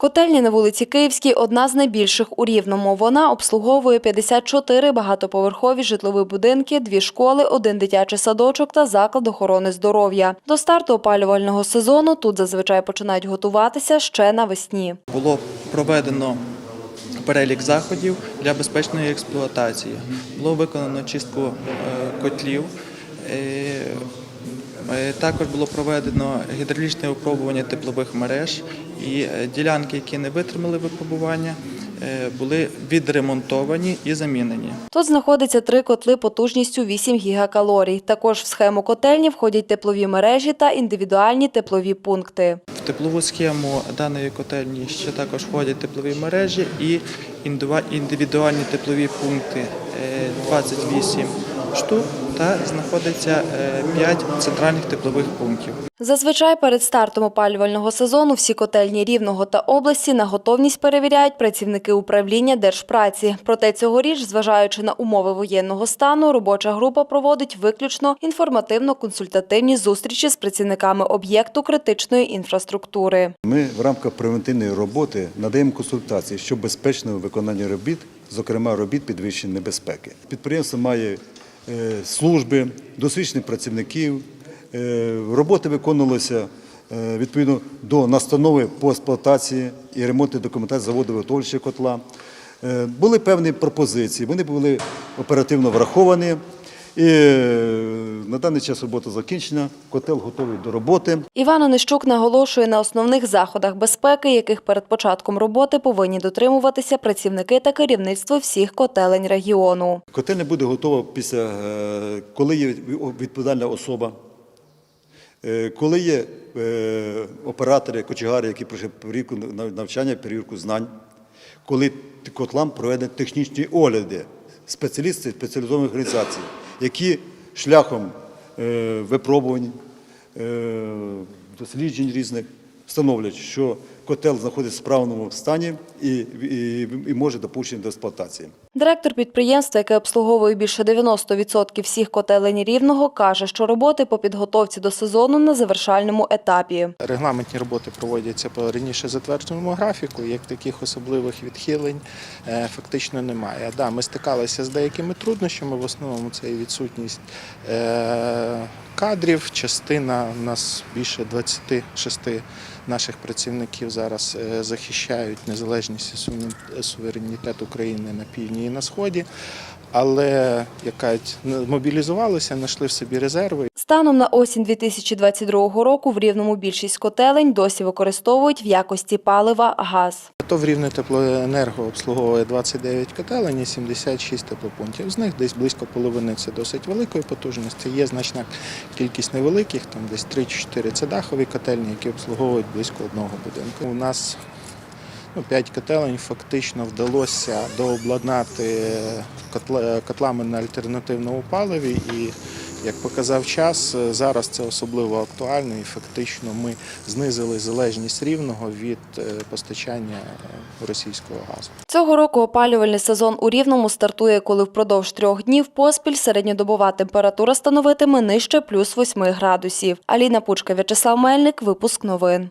Котельня на вулиці Київській одна з найбільших у Рівному. Вона обслуговує 54 багатоповерхові житлові будинки, дві школи, один дитячий садочок та заклад охорони здоров'я. До старту опалювального сезону тут зазвичай починають готуватися ще навесні. Було проведено перелік заходів для безпечної експлуатації. Було виконано чистку е, котлів. Е, Також було проведено гідравлічне випробування теплових мереж і е, ділянки, які не витримали випробування, е, були відремонтовані і замінені. Тут знаходиться три котли потужністю 8 гігакалорій. Також в схему котельні входять теплові мережі та індивідуальні теплові пункти. В теплову схему даної котельні ще також входять теплові мережі і індивідуальні теплові пункти е, 28 штук та знаходиться 5 центральних теплових пунктів. Зазвичай перед стартом опалювального сезону всі котельні Рівного та області на готовність перевіряють працівники управління Держпраці. Проте цьогоріч, зважаючи на умови воєнного стану, робоча група проводить виключно інформативно-консультативні зустрічі з працівниками об'єкту критичної інфраструктури. Ми в рамках превентивної роботи надаємо консультації щодо безпечного виконання робіт, зокрема робіт підвищення небезпеки. Підприємство має е, служби, досвідчених працівників. Е, Роботи виконувалися е, відповідно до настанови по експлуатації і ремонту документації заводу виготовлювача котла. Е, Були певні пропозиції, вони були оперативно враховані. І е, на даний час робота закінчена, котел готовий до роботи. Іван Онищук наголошує на основних заходах безпеки, яких перед початком роботи повинні дотримуватися працівники та керівництво всіх котелень регіону. Котельня буде готова після, е, коли є відповідальна особа, е, коли є е, оператори, кочегари, які пройшли перевірку нав- навчання, перевірку знань, коли котлам проведені технічні огляди, спеціалісти спеціалізованих організацій, які шляхом випробувань, е, досліджень різних встановлюють, що котел знаходиться в справному стані і, і, і може допущений до експлуатації. Директор підприємства, яке обслуговує більше 90% всіх котелень Рівного, каже, що роботи по підготовці до сезону на завершальному етапі. Регламентні роботи проводяться по раніше затвердженому графіку, як таких особливих відхилень е, фактично немає. Да, ми стикалися з деякими труднощами, в основному це і відсутність е, кадрів. Частина у нас більше 26 наших працівників зараз е, захищають незалежність і суверенітет України на півдні і на сході. Але мобілізувалися, знайшли в собі резерви Станом на осінь 2022 року в Рівному більшість котелень досі використовують в якості палива газ. То в Рівне теплоенерго обслуговує 29 котелень і 76 теплопунктів. З них десь близько половини це досить великої потужності. Є значна кількість невеликих, там десь 3-4 це дахові котельні, які обслуговують близько одного будинку. У нас ну, 5 котелень фактично вдалося дообладнати котла- котлами на альтернативному паливі. І як показав час, зараз це особливо актуально і фактично ми знизили залежність рівного від е, постачання е, російського газу. Цього року опалювальний сезон у Рівному стартує, коли впродовж трьох днів поспіль середньодобова температура становитиме нижче плюс 8 градусів. Аліна Пучка, В'ячеслав Мельник, випуск новин.